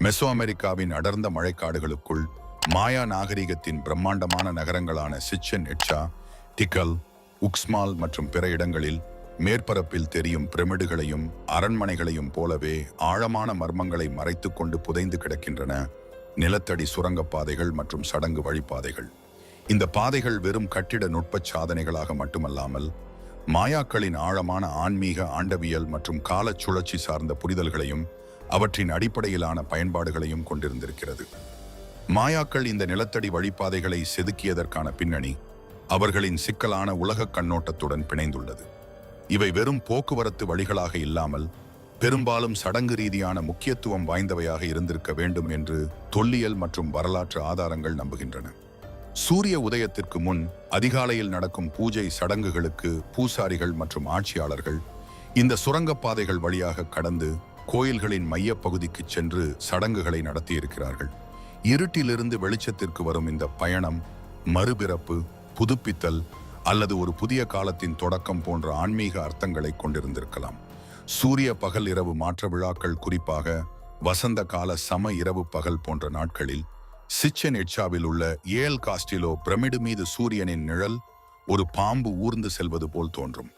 Meso அமெரிக்காவின் அடர்ந்த மழைக்காடுகளுக்குள் மாயா நாகரிகத்தின் பிரம்மாண்டமான நகரங்களான சிச்சன் எட்சா டிக்கல் உக்ஸ்மால் மற்றும் பிற இடங்களில் மேற்பரப்பில் தெரியும் பிரமிடுகளையும் அரண்மனைகளையும் போலவே ஆழமான மர்மங்களை மறைத்து கொண்டு புதைந்து கிடக்கின்றன நிலத்தடி சுரங்கப்பாதைகள் மற்றும் சடங்கு வழிப்பாதைகள். இந்த பாதைகள் வெறும் கட்டிட நுட்பச் சாதனைகளாக மட்டுமல்லாமல் மாயாக்களின் ஆழமான ஆன்மீக ஆண்டவியல் மற்றும் காலச் சுழற்சி சார்ந்த புரிதல்களையும் அவற்றின் அடிப்படையிலான பயன்பாடுகளையும் கொண்டிருந்திருக்கிறது. மாயாக்கள் இந்த நிலத்தடி வழிப்பாதைகளை செதுக்கியதற்கான பின்னணி அவர்களின் சிக்கலான உலகக் கண்ணோட்டத்துடன் பிணைந்துள்ளது. இவை வெறும் போக்குவரத்து வழிகளாக இல்லாமல் பெரும்பாலும் சடங்கு ரீதியான முக்கியத்துவம் வாய்ந்தவையாக இருந்திருக்க வேண்டும் என்று தொல்லியல் மற்றும் வரலாற்று ஆதாரங்கள் நம்புகின்றன. சூரிய உதயத்திற்கு முன் அதிகாலையில் நடக்கும் பூஜை சடங்குகளுக்கு பூசாரிகள் மற்றும் ஆட்சியாளர்கள் இந்த சுரங்கப்பாதைகள் வழியாக கடந்து கோயில்களின் மையப்பகுதிக்கு சென்று சடங்குகளை நடத்தியிருக்கிறார்கள். இருட்டிலிருந்து வெளிச்சத்திற்கு வரும் இந்த பயணம் மறுபிறப்பு புதுப்பித்தல் அல்லது ஒரு புதிய காலத்தின் தொடக்கம் போன்ற ஆன்மீக அர்த்தங்களை கொண்டிருந்திருக்கலாம். சூரிய பகல் இரவு மாற்ற விழாக்கள் குறிப்பாக வசந்த கால சம இரவு பகல் போன்ற நாட்களில் சிச்சன் எட்சாவில் உள்ள ஏல் காஸ்டிலோ பிரமிடு மீது சூரியனின் நிழல் ஒரு பாம்பு ஊர்ந்து செல்வது போல் தோன்றும்.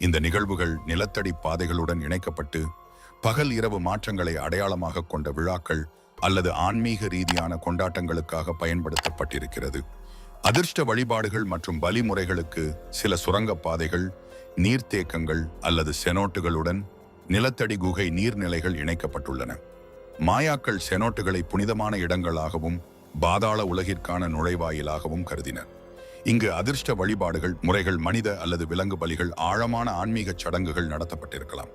இந்த நிகழ்வுகள் நிலத்தடி பாதைகளுடன் இணைக்கப்பட்டு பகல் இரவு மாற்றங்களை அடையாளமாக கொண்ட விழாக்கள் அல்லது ஆன்மீக ரீதியான கொண்டாட்டங்களுக்காக பயன்படுத்தப்பட்டிருக்கிறது. அதிர்ஷ்ட வழிபாடுகள் மற்றும் வழிமுறைகளுக்கு சில சுரங்கப் பாதைகள் நீர்த்தேக்கங்கள் அல்லது செனோட்டுகளுடன் நிலத்தடி குகை நீர்நிலைகள் இணைக்கப்பட்டுள்ளன. மாயாக்கள் செனோட்டுகளை புனிதமான இடங்களாகவும் பாதாள உலகிற்கான நுழைவாயிலாகவும் கருதினர். இங்கு அதிர்ஷ்ட வழிபாடுகள் முறைகள் மனித அல்லது விலங்கு பலிகள் ஆழமான ஆன்மீக சடங்குகள் நடத்தப்பட்டிருக்கலாம்.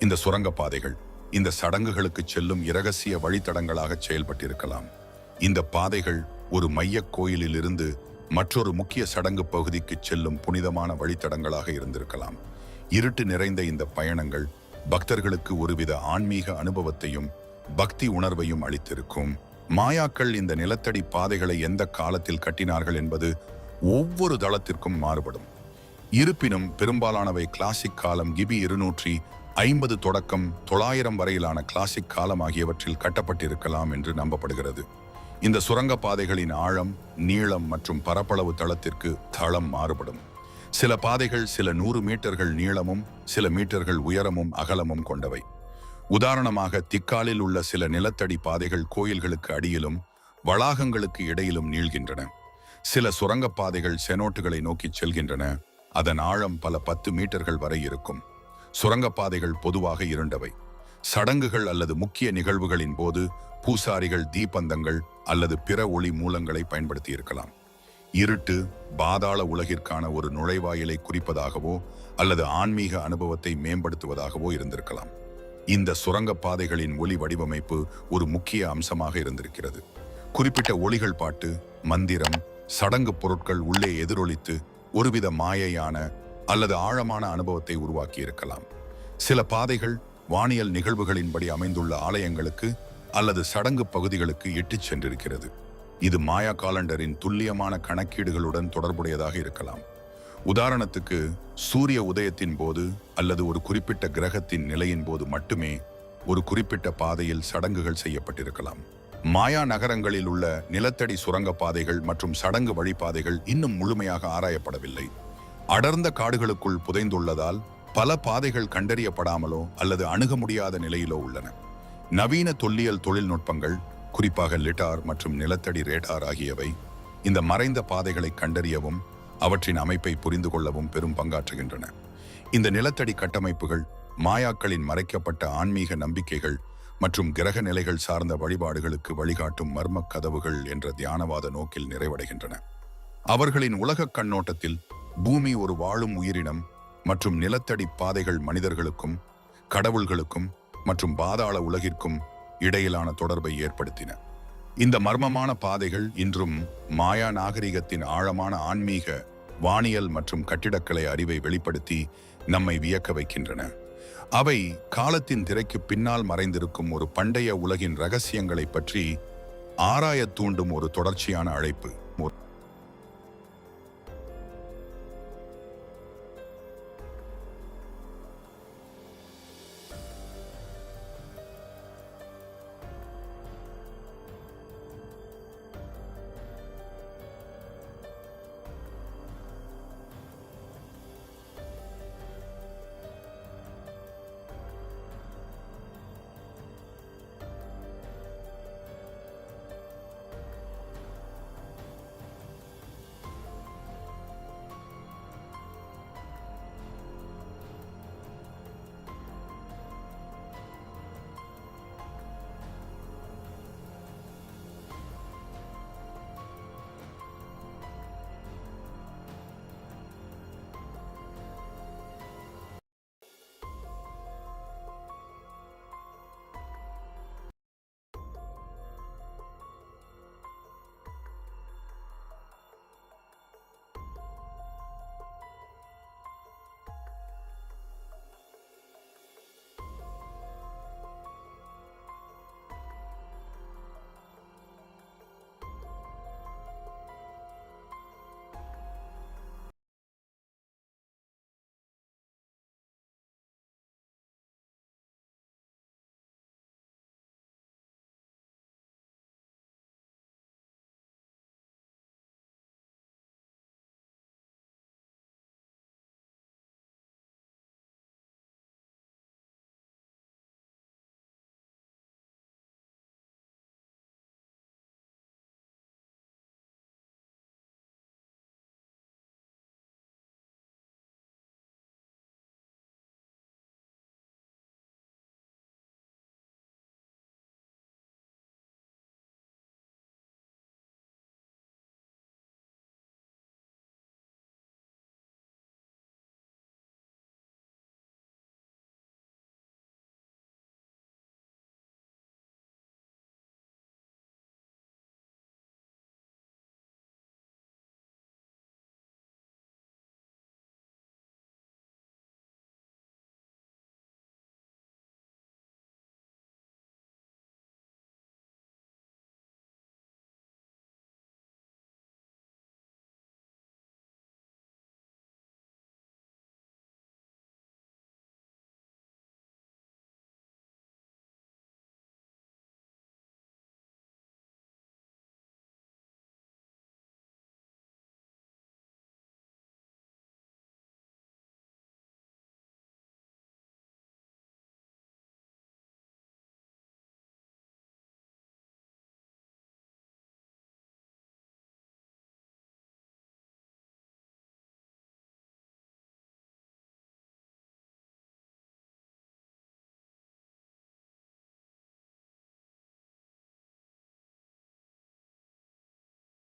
இந்த சுரங்கப் பாதைகள் இந்த சடங்குகளுக்கு செல்லும் இரகசிய வழித்தடங்களாக செயல்பட்டிருக்கலாம். இந்த பாதைகள் ஒரு மையக் கோயிலிலிருந்து மற்றொரு முக்கிய சடங்கு பகுதிக்கு செல்லும் புனிதமான வழித்தடங்களாக இருந்திருக்கலாம். இருட்டு நிறைந்த இந்த பயணங்கள் பக்தர்களுக்கு ஒருவித ஆன்மீக அனுபவத்தையும் பக்தி உணர்வையும் அளித்திருக்கும். மாயாக்கள் இந்த நிலத்தடி பாதைகளை எந்த காலத்தில் கட்டினார்கள் என்பது ஒவ்வொரு தளத்திற்கும் மாறுபடும். இருப்பினும் பெரும்பாலானவை கிளாசிக் காலம் கிபி இருநூற்றி ஐம்பது தொடக்கம் தொள்ளாயிரம் வரையிலான கிளாசிக் காலம் ஆகியவற்றில் கட்டப்பட்டிருக்கலாம் என்று நம்பப்படுகிறது. இந்த சுரங்கப் பாதைகளின் ஆழம் நீளம் மற்றும் பரப்பளவு தளத்திற்கு தளம் மாறுபடும். சில பாதைகள் சில நூறு மீட்டர்கள் நீளமும் சில மீட்டர்கள் உயரமும் அகலமும் கொண்டவை. உதாரணமாக திக்காலில் உள்ள சில நிலத்தடி பாதைகள் கோயில்களுக்கு அடியிலும் வளாகங்களுக்கு இடையிலும் நீள்கின்றன. சில சுரங்கப்பாதைகள் செனோட்டுகளை நோக்கிச் செல்கின்றன. அதன் ஆழம் பல பத்து மீட்டர்கள் வரை இருக்கும். சுரங்கப்பாதைகள் பொதுவாக இருண்டவை. சடங்குகள் அல்லது முக்கிய நிகழ்வுகளின் போது பூசாரிகள் தீபந்தங்கள் அல்லது பிற ஒளி மூலங்களை பயன்படுத்தி இருக்கலாம். இருட்டு பாதாள உலகிற்கான ஒரு நுழைவாயிலை குறிப்பதாகவோ அல்லது ஆன்மீக அனுபவத்தை மேம்படுத்துவதாகவோ இருந்திருக்கலாம். இந்த சுரங்கப்பாதைகளின் ஒளி வடிவமைப்பு ஒரு முக்கிய அம்சமாக இருந்திருக்கிறது. குறிப்பிட்ட ஒளிகள் பாட்டு மந்திரம் சடங்கு பொருட்கள் உள்ளே எதிரொலித்து ஒருவித மாயையான அல்லது ஆழமான அனுபவத்தை உருவாக்கி இருக்கலாம் சில பாதைகள் வானியல் நிகழ்வுகளின்படி அமைந்துள்ள ஆலயங்களுக்கு அல்லது சடங்கு பகுதிகளுக்கு இட்டுச் சென்றிருக்கிறது. இது மாயா காலண்டரின் துல்லியமான கணக்கீடுகளுடன் தொடர்புடையதாக இருக்கலாம். உதாரணத்துக்கு சூரிய உதயத்தின் போது அல்லது ஒரு குறிப்பிட்ட கிரகத்தின் நிலையின் போது மட்டுமே ஒரு குறிப்பிட்ட பாதையில் சடங்குகள் செய்யப்பட்டிருக்கலாம். மாயா நகரங்களில் உள்ள நிலத்தடி சுரங்கப் பாதைகள் மற்றும் சடங்கு வழிப்பாதைகள் இன்னும் முழுமையாக ஆராயப்படவில்லை. அடர்ந்த காடுகளுக்குள் புதைந்துள்ளதால் பல பாதைகள் கண்டறியப்படாமலோ அல்லது அணுக முடியாத நிலையிலோ உள்ளன. நவீன தொல்லியல் தொழில்நுட்பங்கள் குறிப்பாக லிட்டார் மற்றும் நிலத்தடி ரேடார் ஆகியவை இந்த மறைந்த பாதைகளை கண்டறியவும் அவற்றின் அமைப்பை புரிந்து கொள்ளவும் பெரும் பங்காற்றுகின்றன. இந்த நிலத்தடி கட்டமைப்புகள் மாயாக்களின் மறைக்கப்பட்ட ஆன்மீக நம்பிக்கைகள் மற்றும் கிரக நிலைகள் சார்ந்த வழிபாடுகளுக்கு வழிகாட்டும் மர்மக் கதவுகள் என்ற தியானவாத நோக்கில் நிறைவடைகின்றன. அவர்களின் உலகக் கண்ணோட்டத்தில் பூமி ஒரு வாழும் உயிரினம் மற்றும் நிலத்தடி பாதைகள் மனிதர்களுக்கும் கடவுள்களுக்கும் மற்றும் பாதாள உலகிற்கும் இடையிலான தொடர்பை ஏற்படுத்தின. இந்த மர்மமான பாதைகள் இன்றும் மாயா நாகரிகத்தின் ஆழமான ஆன்மீக வானியல் மற்றும் கட்டிடக்கலை அறிவை வெளிப்படுத்தி நம்மை வியக்க வைக்கின்றன. அவை காலத்தின் திரைக்கு பின்னால் மறைந்திருக்கும் ஒரு பண்டைய உலகின் ரகசியங்களைப் பற்றி ஆராயத் தூண்டும் ஒரு தொடர்ச்சியான அழைப்பு.